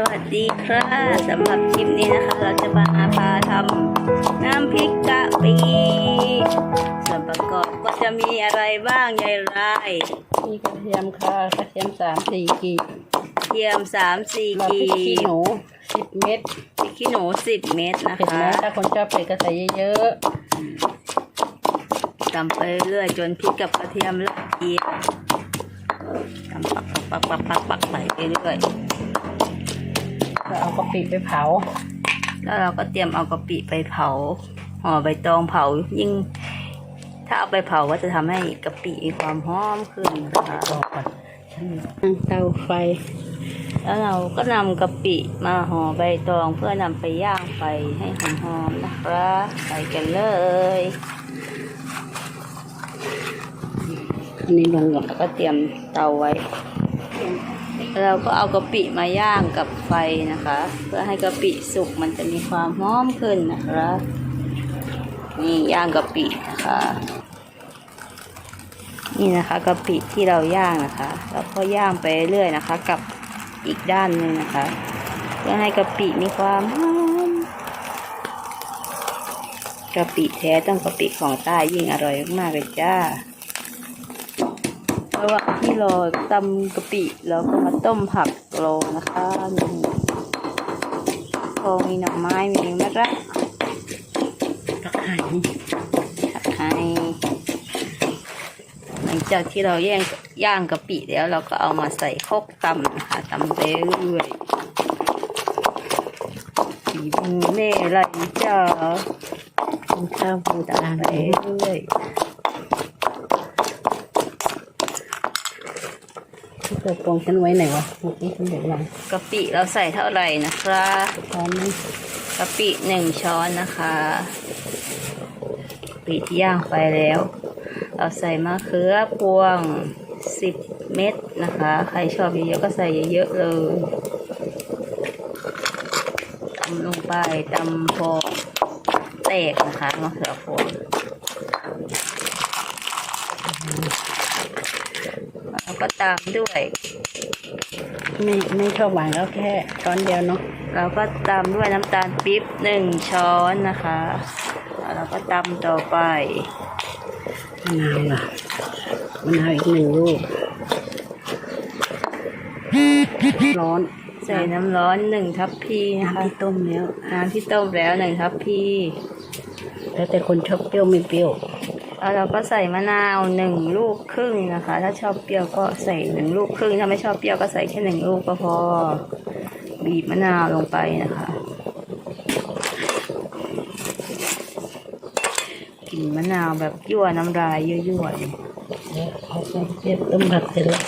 สวัสดีค่ะสำหรับคลิปนี้นะคะ เราจะมาพาทำน้ำพริกกะปิส่วนประกอบก็จะมีอะไรบ้างยายไรมีกระเทียมค่ะกระเทียมสามสี่กีบเทียมสามสี่เรากีพริกขี้บหนูสิบเม็ดพริกขี้หนูสิบเม็ดนะเผ็ดคะนะถ้าคนชอบเผ็ดก็ใส่เยอะตำไปเรื่อยจนพริกกับกระเทียมละเอียดตำปักปักปักปักปักใส่ไปเรื่อยๆ แล้วเอากะปิไปเผา แล้วเราก็เตรียมเอากะปิไปเผาห่อใบตองเผายิ่ง ถ้าเอาไปเผาก็จะทำให้กะปิมีความหอมขึ้นนะคะบอกก่อนเตาไฟ แล้วเราก็นำกะปิมาห่อใบตองเพื่อนำไปย่างไฟให้หอมๆนะคะไปกันเลยอันนี้ลงก่อนแล้วก็เตรียมเตาไว้ เราก็เอากะปิมาย่างกับไฟนะคะ เพื่อให้กะปิสุกมันจะมีความหอมขึ้นนะคะนี่ย่างกะปินะคะนี่นะคะกะปิที่เราย่างนะคะ แล้วก็ย่างไปเรื่อยนะคะ กับอีกด้านหนึ่งนะคะ เพื่อให้กะปิมีความหอมกะปิแท้ต้องกะปิของใต้ยิ่งอร่อยมากเลยจ้า ระหว่างที่รอตำกะปิเราก็มาต้มผักโรยนะคะนี่พอมีหน่อไม้มีมะระตะไคร้ผัดให้หลังจากที่เราย่างย่างกะปิแล้วเราก็เอามาใส่ครกตำนะคะตำไปเรื่อยสีมือแม่ไรจ้ากินข้าวปูตาไปไปเรื่อย ตัวปองฉันไว้ไหนวะเมื่อกี้ฉันเดี๋ยวลองกะปิเราใส่เท่าไหร่นะคะตอนนี้กะปิหนึ่งช้อนนะคะกะปิที่ย่างไปแล้ว เราใส่มะเขือพวงสิบเม็ดนะคะ ใครชอบเยอะๆก็ใส่เยอะๆเลยตำลงไปตำพอแตกนะคะมะเขือพวง แล้วก็ตามด้วย ไม่ไม่ชอบหวานก็แค่ช้อนเดียวเนาะเราก็ตามด้วยน้ำตาลปี๊บหนึ่งช้อนนะคะแล้วเราก็ตำต่อไปมะนาวล่ะมะนาวอีกหนึ่งลูกร้อนใส่น้ำร้อนหนึ่งทัพพีนะคะน้ำที่ต้มแล้วน้ำที่ต้มแล้วหนึ่งทัพพี แล้วแต่คนชอบเปรี้ยวไม่เปรี้ยว แล้วเราก็ใส่มะนาวหนึ่งลูกครึ่งนะคะ ถ้าชอบเปรี้ยวก็ใส่หนึ่งลูกครึ่ง ถ้าไม่ชอบเปรี้ยวก็ใส่แค่หนึ่งลูกก็พอ บีบมะนาวลงไปนะคะกลิ่นมะนาวแบบยั่วน้ำลายยั่วๆเลยแล้วเอาไปเปรี้ยวต้มผักเสร็จแล้ว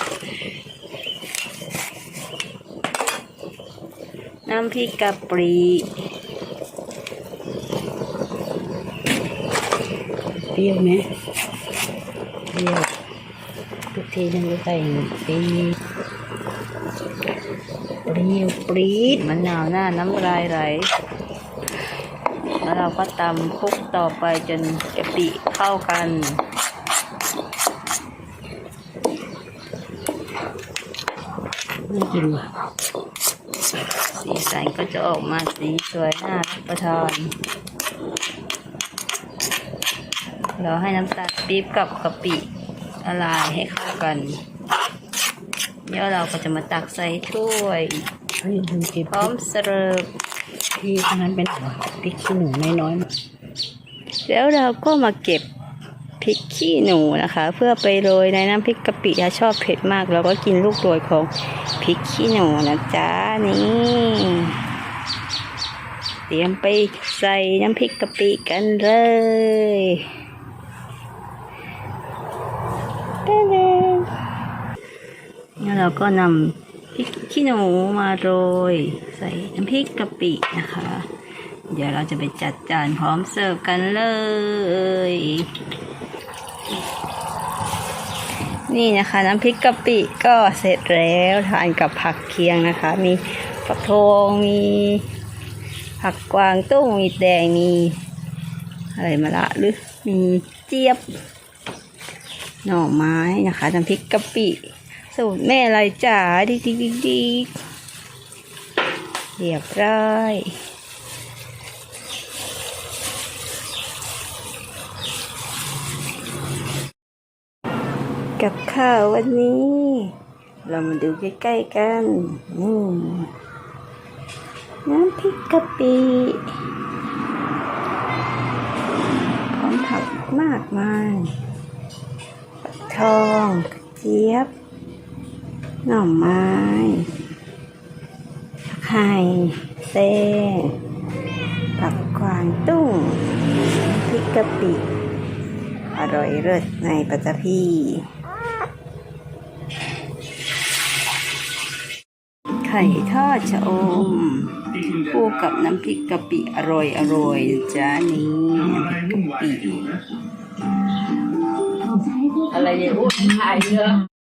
น้ำพริกกะปรี เปรี้ยวไหมเปรี้ยวทุกทีนึงก็ใส่ปรีเปรี้ยวปรี๊ดมะนาวหน้าน้ำลายไหลแล้วเราก็ตำคลุกต่อไปจนกะปิเข้ากันไม่กินว่ะสีสันก็จะออกมาสีสวยน่ารับประทาน เราให้น้ำตาลปี๊บกับกะปิละลายให้เข้ากันแล้วเราก็จะมาตักใส่ถ้วยเฮ้ยลืมเก็บพร้อมเสิร์ฟพี่อันนั้นเป็นอะไรพริกขี้หนูน้อยๆมาแล้วเราก็มาเก็บพริกขี้หนูนะคะ เพื่อไปโรยในน้ำพริกกะปิถ้าชอบเผ็ดมากเราก็กินลูกโรยของพริกขี้หนูนะจ๊ะนี่เตรียมไปใส่น้ำพริกกะปิกันเลยเต้น แล้วเราก็นำพริกขี้หนูมาโรย ใส่น้ำพริกกะปินะคะ เดี๋ยวเราจะไปจัดจานพร้อมเสิร์ฟกันเลย นี่นะคะน้ำพริกกะปิก็เสร็จแล้วทานกับผักเคียงนะคะ มีผักโทงมีผักกวางตุ้งมีแดงมีอะไรมาละหรือมีเจี๊ยบ หน่อไม้นะคะน้ำพริกกะปิสูตรแม่อะไรจ๋าดิดิดิดิเรียบร้อยกับข้าววันนี้ เรามาดูใกล้ๆกันนี่น้ำพริกกะปิพร้อมผักมากมาย ทองกระเจี๊ยบ หน่อไม้ไข่เต้ผักกวางตุ้งพริกกะปิ อร่อยเลิศในปัจจพีไข่ทอดชะอมคู่กับน้ำพริกกะปิอร่อยอร่อยจ้านี่น้ำพริกกะปิ อะไรเ